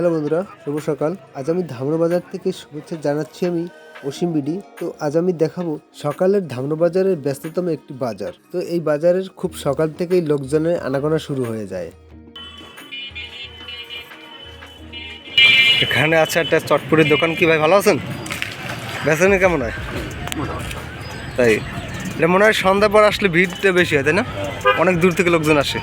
Hello বন্ধুরা, শুভ সকাল। আজ আমি ধামরা বাজার থেকে শুভেচ্ছা জানাচ্ছি আমি অসীম বিডি। তো আজ আমি দেখাবো সকালের ধামরা বাজারের ব্যস্ততম একটি বাজার। তো এই বাজারের খুব সকাল থেকেই লোকজনের আনাগোনা শুরু হয়ে যায়। এখানে আছে একটা চটপুরের দোকান কি ভাই, ভালো আছেন? বেচেনি কেমন হয়? তাই, এটা মনে হয় সন্ধ্যা পর আসলে ভিড়টা বেশি হয়, তাই না? অনেক দূর থেকে লোকজন আসে।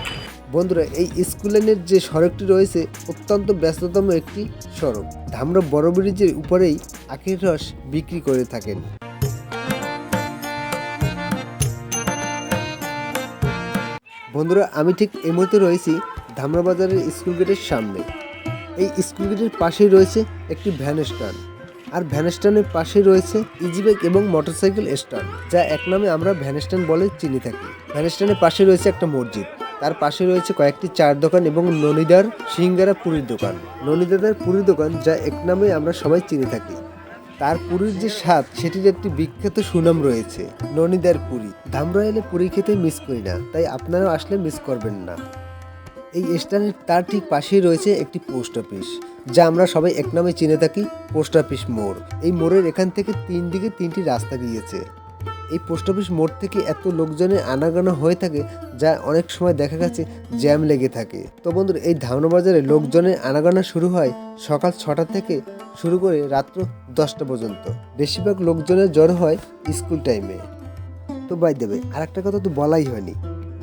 বন্ধুরা, এই স্কুল যে সড়কটি রয়েছে অত্যন্ত ব্যস্ততম একটি সড়ক। ধামরা বড় ব্রিজের উপরেই আখের রস বিক্রি করে থাকেন। বন্ধুরা, আমি ঠিক এই মুহূর্তে রয়েছি ধামরা বাজারের স্কুল গেটের সামনে। এই স্কুল গেটের পাশেই রয়েছে একটি ভ্যান স্ট্যান্ড। আর ভ্যান স্ট্যান্ডের পাশে রয়েছে ইজিবাইক এবং মোটরসাইকেল স্ট্যান্ড, যা এক নামে আমরা ভ্যান স্ট্যান্ড বলে চিনি থাকি। ভ্যান স্ট্যান্ডের পাশে রয়েছে একটা মসজিদ। তার পাশে রয়েছে কয়েকটি চার দোকান এবং ননিদার সিঙ্গারা পুরীর দোকান। ননিদাদার পুরীর দোকান যা এক নামে আমরা সবাই চিনে থাকি। তার পুরীর যে স্বাদ, সেটির একটি বিখ্যাত সুনাম রয়েছে ননিদার পুরী। ধামরা এলে পুরী খেতে মিস করি না, তাই আপনারাও আসলে মিস করবেন না। এই স্ট্যান্ডের তার ঠিক পাশেই রয়েছে একটি পোস্ট অফিস, যা আমরা সবাই এক নামে চিনে থাকি, পোস্ট অফিস মোড়। এই মোড়ের এখান থেকে তিন দিকে তিনটি রাস্তা গিয়েছে। এই পোস্ট অফিস মোড় থেকে এত লোকজনের আনাগোনা হয়ে থাকে যা অনেক সময় দেখা গেছে জ্যাম লেগে থাকে। তো বন্ধুরা, এই ধামনা বাজারে লোকজনের আনাগোনা শুরু হয় সকাল ছটা থেকে শুরু করে রাত্র দশটা পর্যন্ত। বেশিরভাগ লোকজনের জড়ো হয় স্কুল টাইমে তো বাই দেবে আর একটা কথা তো বলাই হয়নি।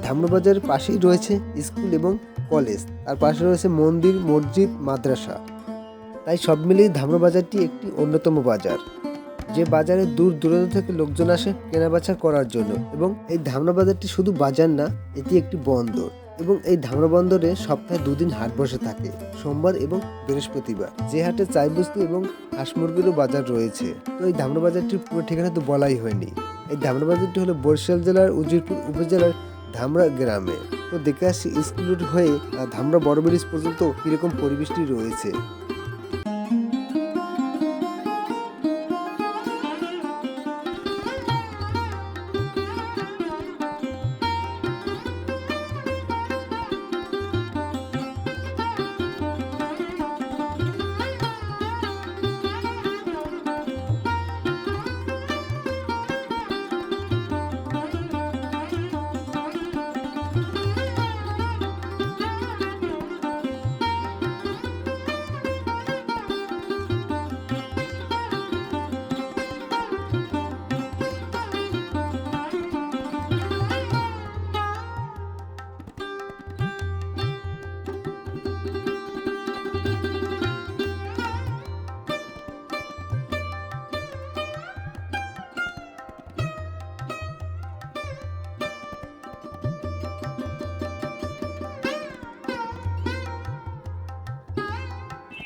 ধামরা বাজারের পাশেই রয়েছে স্কুল এবং কলেজ। তার পাশে রয়েছে মন্দির, মসজিদ, মাদ্রাসা। তাই সব মিলিয়ে ধামরা বাজারটি একটি অন্যতম বাজার। যে বাজারে দূর দূরান্ত থেকে লোকজন আসে কেনাবেচা করার জন্য এবং এই ধামরা বাজারটি শুধু বাজার না, এটি একটি বন্দর এবং এই ধামরা বন্দরে সপ্তাহে দুদিন হাট বসে থাকে, সোমবার এবং বৃহস্পতিবার। যে হাটে চাই বস্তু এবং হাঁস মুরগিরও বাজার রয়েছে। তো এই ধামরা বাজারটির পুরো ঠিকানা তো বলাই হয়নি। এই ধামরা বাজারটি হলো বরিশাল জেলার উজিরপুর উপজেলার ধামরা গ্রামে। তো দেখে আসছি স্কুল হয়ে ধামরা বড় ব্রিজ পর্যন্ত কীরকম পরিবেশটি রয়েছে।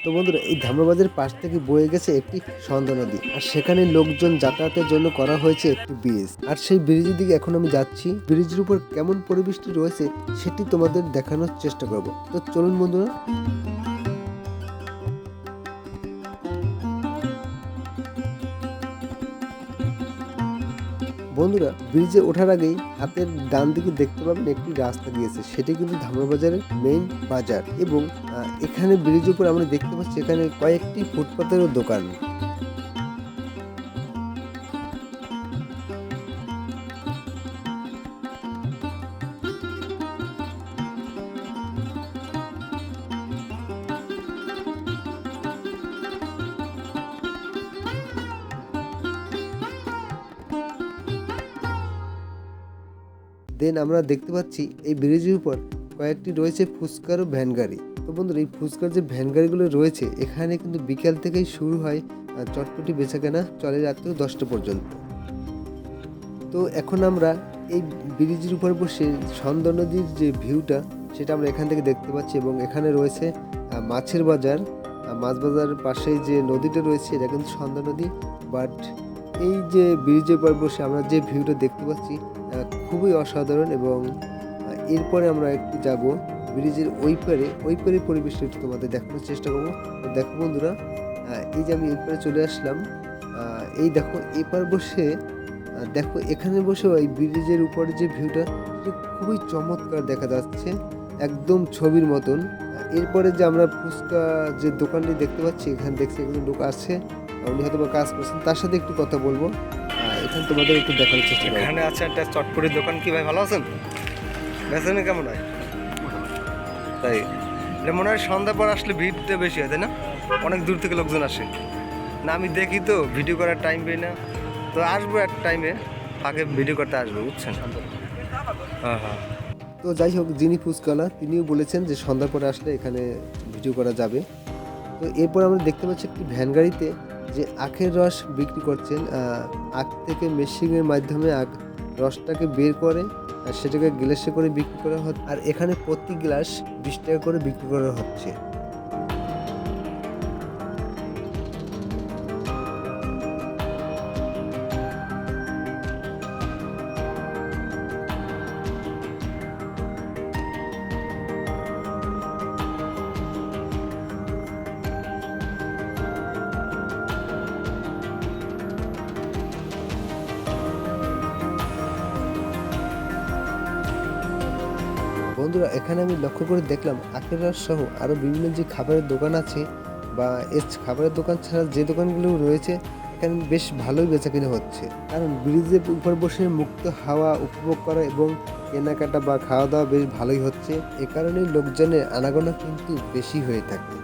তো বন্ধুরা, এই ধামরাবাজারের পাশ থেকে বয়ে গেছে একটি সন্ধ্যা নদী। আর সেখানে লোকজন যাতায়াতের জন্য করা হয়েছে একটি ব্রিজ আর সেই ব্রিজের দিকে এখন আমি যাচ্ছি। ব্রিজের উপর কেমন পরিবেশটি রয়েছে, সেটি তোমাদের দেখানোর চেষ্টা করব। তো চলুন বন্ধুরা। বন্ধুরা, ব্রিজে ওঠার আগেই হাতের ডান দিকে দেখতে পাবেন একটি রাস্তা দিয়েছে। সেটি কিন্তু ধামরাবাজারের মেইন বাজার এবং এখানে ব্রিজের উপর আমরা দেখতে পাচ্ছি এখানে কয়েকটি ফুটপাতেরও দোকান। দেন আমরা দেখতে পাচ্ছি এই ব্রিজের উপর কয়েকটি রয়েছে ফুচকার ও ভ্যান গাড়ি। তো বন্ধুরা, এই ফুচকার যে ভ্যান গাড়িগুলো রয়েছে, এখানে কিন্তু বিকেল থেকেই শুরু হয় চটপটি বেচা কেনা চলে রাত্রে দশটা পর্যন্ত। তো এখন আমরা এই ব্রিজের উপর বসে সন্ধ্যা নদীর যে ভিউটা, সেটা আমরা এখান থেকে দেখতে পাচ্ছি এবং এখানে রয়েছে মাছের বাজার। মাছ বাজারের পাশেই যে নদীটা রয়েছে, এটা কিন্তু সন্ধ্যা নদী। বাট এই যে ব্রিজের উপর বসে আমরা যে ভিউটা দেখতে পাচ্ছি খুবই অসাধারণ এবং এরপরে আমরা একটু যাব ব্রিজের ওই পারে ওই পারে পরিবেশটা একটু তোমাদের দেখানোর চেষ্টা করব। দেখো বন্ধুরা এই যে আমি এই পারে চলে আসলাম এই দেখো এপার বসে দেখো এখানে বসে এই ব্রিজের উপরে যে ভিউটা খুবই চমৎকার দেখা যাচ্ছে, একদম ছবির মতন। এরপরে যে আমরা ফুচকা যে দোকানটি দেখতে পাচ্ছি, এখানে দেখছি একজন লোক আছে, উনি হয়তো বা কাজ করছেন, তার সাথে একটু কথা বলব। এখানে তোমাদের একটু দেখানোর চেষ্টা করব এখানে আছে একটা চটপটির দোকান কি ভাই ভালো আছেন? বেচেন কেমন হয়? তাই এটা মনে হয় সন্ধ্যা পর আসলে ভিড়টা বেশি হয় তাই না? অনেক দূর থেকে লোকজন আসে। না আমি দেখি তো ভিডিও করার টাইম পাই না। তো আসব এক টাইমে আগে ভিডিও করতে আসব বুঝছেন? হ্যাঁ হ্যাঁ। তো যাই হোক যিনি ফুচকালা তিনিও বলেছেন যে সন্ধ্যার পরে আসলে এখানে ভিডিও করা যাবে। তো এরপর আমরা দেখতে পাচ্ছি একটি ভ্যান গাড়িতে যে আখের রস বিক্রি করছেন আখ থেকে মেশিনের মাধ্যমে আখ রসটাকে বের করে আর সেটাকে গ্লাসে করে বিক্রি করা হচ্ছে আর এখানে প্রতি গ্লাস বিশ টাকা করে বিক্রি করা হচ্ছে। বন্ধুরা, এখানে আমি লক্ষ্য করে দেখলাম আখের রস সহ আরও বিভিন্ন যে খাবারের দোকান আছে বা এর খাবারের দোকান ছাড়া যে দোকানগুলো রয়েছে, এখানে বেশ ভালোই বেচাকেনা হচ্ছে। কারণ ব্রিজের উপর বসে মুক্ত হাওয়া উপভোগ করা এবং কেনাকাটা বা খাওয়া দাওয়া বেশ ভালোই হচ্ছে। এ কারণেই লোকজনের আনাগোনা কিন্তু বেশি হয়ে থাকে।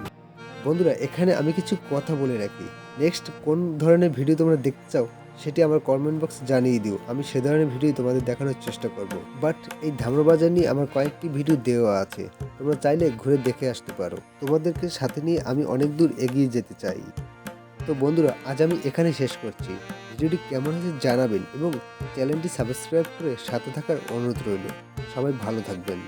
বন্ধুরা, এখানে আমি কিছু কথা বলে রাখি। নেক্সট কোন ধরনের ভিডিও তোমরা দেখতে চাও? সেটি আমার কমেন্ট বক্স জানিয়ে দিও। আমি সে ধরনের ভিডিও তোমাদের দেখানোর চেষ্টা করব। বাট এই ধামরা বাজার নিয়ে আমার কয়েকটি ভিডিও দেওয়া আছে। তোমরা চাইলে ঘুরে দেখে আসতে পারো। তোমাদেরকে সাথে নিয়ে আমি অনেক দূর এগিয়ে যেতে চাই। তো বন্ধুরা, আজ আমি এখানে শেষ করছি। ভিডিওটি কেমন হয়েছে জানাবেন এবং চ্যানেলটি সাবস্ক্রাইব করে সাথে থাকার অনুরোধ রইল। সবাই ভালো থাকবেন।